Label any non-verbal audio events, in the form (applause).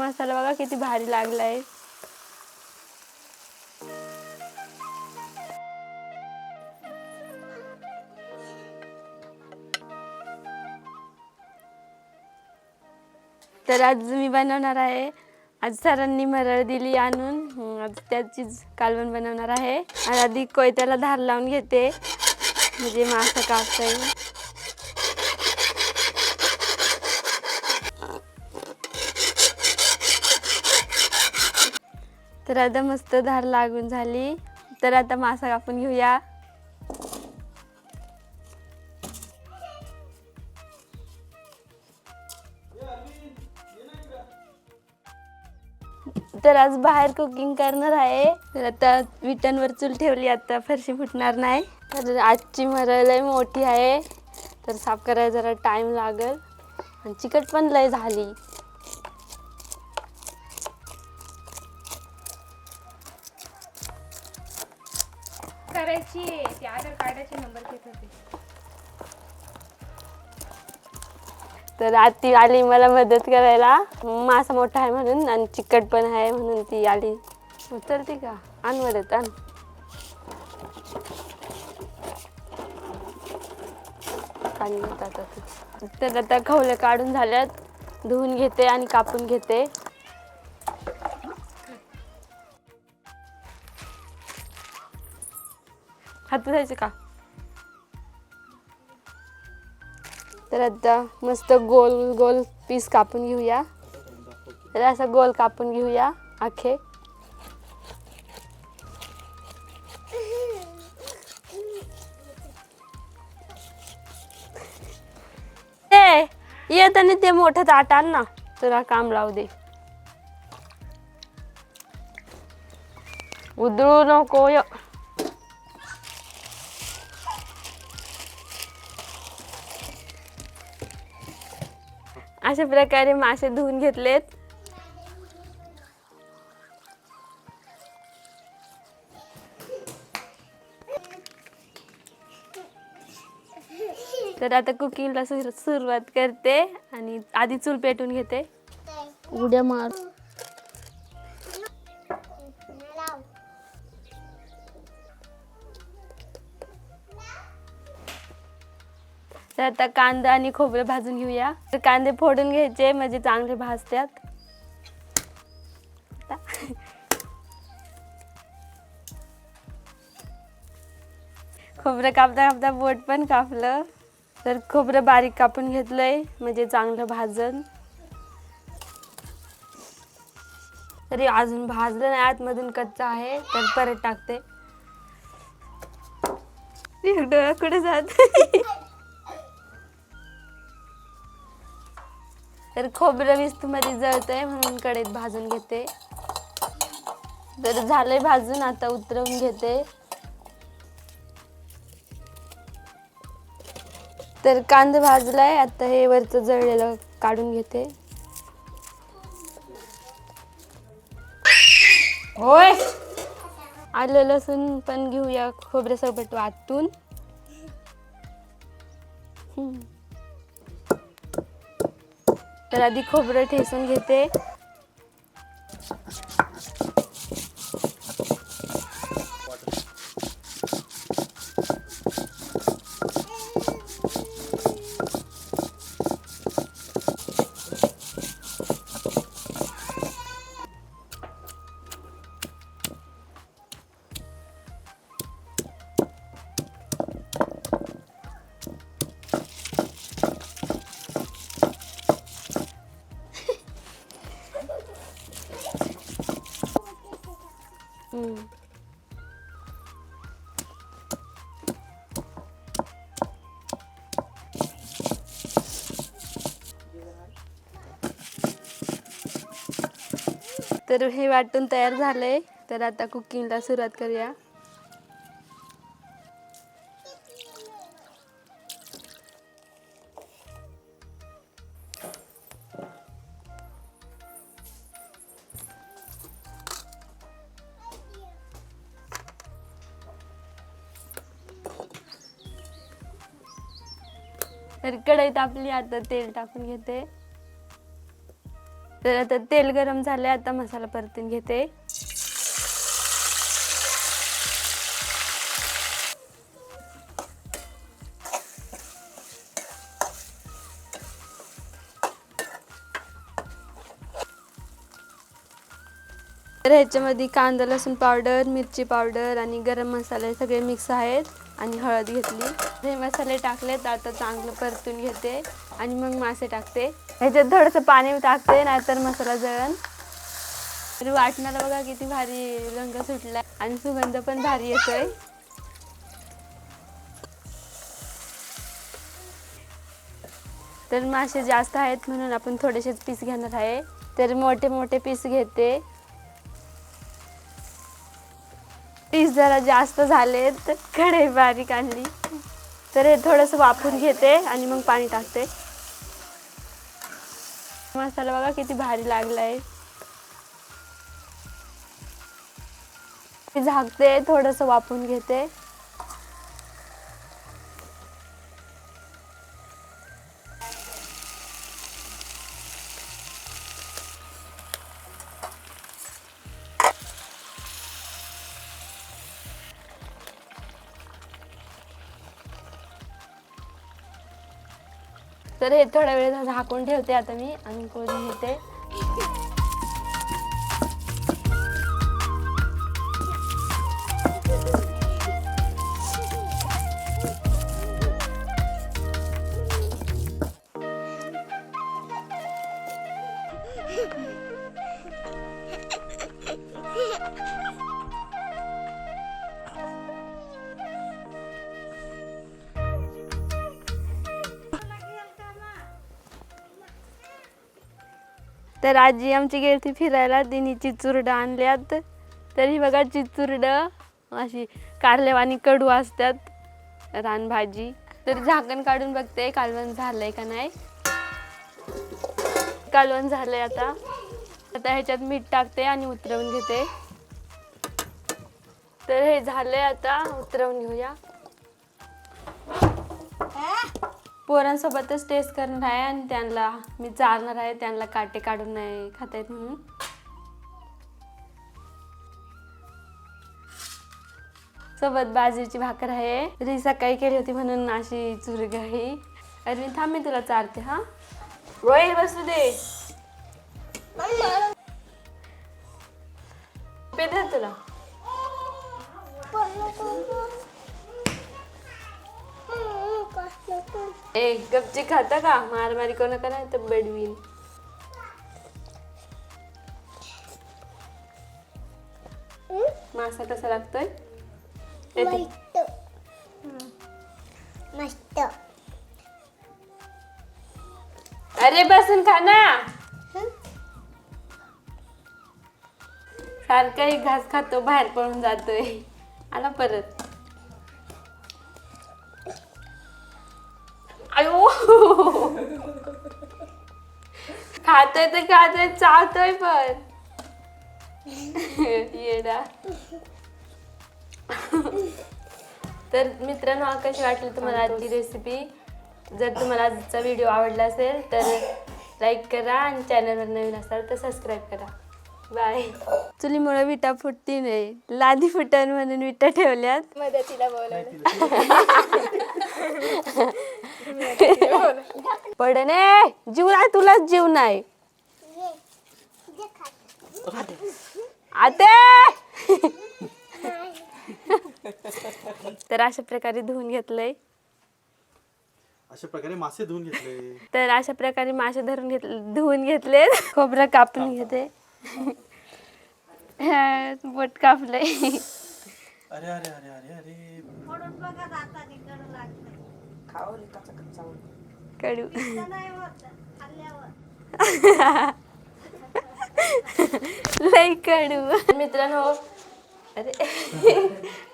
मसाला बघा किती भारी लागलाय. तर आज मी बनवणार आहे. आज सरांनी मरळ दिली आणून. आज त्याचीच कालवण बनवणार आहे. आधी कोयत्याला धार लावून घेते. म्हणजे मासा कापता येईल तर आता मस्त धार लागून झाली. तर आता मासा कापून घेऊया. तर आज बाहेर कुकिंग करणार आहे. तर आता विटांवर चूल ठेवली आता फरशी फुटणार नाही. तर आजची मरळ लय मोठी आहे. तर साफ करायला जरा टाइम लागेल. आणि चिकट पण लय झाली. आधार नंबर घेत होते. तर आती आली मला मदत करायला. मासा मोठा आहे म्हणून आणि चिकट पण आहे म्हणून ती आली. उचलते का? आण मदत आण. पाणी घेत आता तर आता खवले काढून झाल्यात. धुवून घेते आणि कापून घेते. हात धुवायचे का? तर आता मस्त गोल गोल पीस कापून घेऊया. तर असं गोल कापून घेऊया आखे. ये येताना ते मोठं ताट आण ना. तुला काम लावू दे. उधळू नको अशा प्रकारे मासे धुवून घेतलेत. तर आता कुकिंगला सुर सुरुवात करते आणि आधी चूल पेटून घेते. उड्या मार तर आता कांदा आणि खोबरं भाजून घेऊया. तर कांदे फोडून घ्यायचे म्हणजे चांगले भाजतात खोबरं कापता कापता बोट पण कापलं. तर खोबरं बारीक कापून घेतलंय म्हणजे चांगलं भाजन. तरी अजून भाजलं नाही आतमधून कच्चा आहे तर परत टाकते. डोळा कुठे जात? तर खोबरं विस्तमध्ये जळतंय म्हणून कडेत भाजून घेते. तर झालंय भाजून आता उतरवून घेते. तर कांदा भाजलाय आता हे वरचं जळलेलं काढून घेते. होय! आलं लसूण पण घेऊया खोबऱ्यासोबत वाटून. हम्म. तर आधी खोबरं ठेसून घेते. तर हे वाटून तयार झालंय. तर आता कुकिंगला सुरुवात करूया. तर कढईत आपली आता तेल टाकून घेते. तर आता तेल गरम झाले आता मसाला परतून घेते. तर ह्याच्यामध्ये कांदा लसूण पावडर मिरची पावडर आणि गरम मसाले सगळे मिक्स आहेत आणि हळद घेतली. हे मसाले टाकलेत आता चांगलं परतून घेते आणि मग मासे टाकते. ह्याच्यात थोडंसं पाणी टाकते नाहीतर मसाला जळण. तरी वाटणाला बघा किती भारी रंग सुटला आणि सुगंध पण भारी येतोय. तर मासे जास्त आहेत म्हणून आपण थोडेसेच पीस घेणार आहे. तर मोठे मोठे पीस घेते. पीस जरा जास्त झालेत कढई बारीक आणली. तर हे थोडंसं वाफून घेते आणि मग पाणी टाकते. मसाला बघा किती भारी लागलाय. मी झाकते थोडंसं वाफून घेते. तर हे थोड्या वेळ झाकून ठेवते आता मी आणि करून घेते तर आजी आमची गेलती फिरायला तिने चिचुरडं आणल्यात तरी बघा चिचुरडं अशी कारलेवानी कडू असतात रानभाजी तर झाकण काढून बघते कालवण झालंय का नाही. कालवण झालंय आता. आता ह्याच्यात मीठ टाकते आणि उतरवून घेते. तर हे झालंय आता उतरवून घेऊया. पोरांसोबतच टेस्ट करणार आहे आणि त्यांना मी चालणार आहे त्यांना काटे काढून नाही खाता येत म्हणून. सोबत बाजरीची भाकर आहे. री सकाळी केली होती म्हणून अशी चुरगाई अरे थांब मी तुला चारते हा? रोहित बसू दे. दे तुला. ए गपची खाता का? मारामारी कोण नका नाही तर बेडवीन मासा कसा लागतोय. मस्त. अरे बसून खा ना. सारखाही घास खातो बाहेर पळून जातोय. आला परत. (laughs) खातोय तर खातोय चावतोय पण. (laughs) येडा (laughs) तर मित्रांनो कशी वाटली तुम्हाला आजची रेसिपी जर तुम्हाला आजचा व्हिडिओ आवडला असेल तर लाईक करा आणि चॅनलवर नवीन असाल तर सबस्क्राईब करा. बाय चुलीमुळे विटा फुटती नाही. लादी फुटन म्हणून विटा ठेवल्यात. मदतीला बोलवलं. (laughs) पडणे जीव नाही तुलाच जीव नाही. आते. तर अशा प्रकारे धुवून घेतलंय. अशा प्रकारे मासे धुवून घेतले. तर अशा प्रकारे मासे धरून घेतले धुवून घेतले. खोबरं कापून घेते. हा, (laughs) बोट कापलंय. अरे अरे अरे अरे अरे. कडू. (laughs) लई कडू. मित्रांनो अरे. (laughs)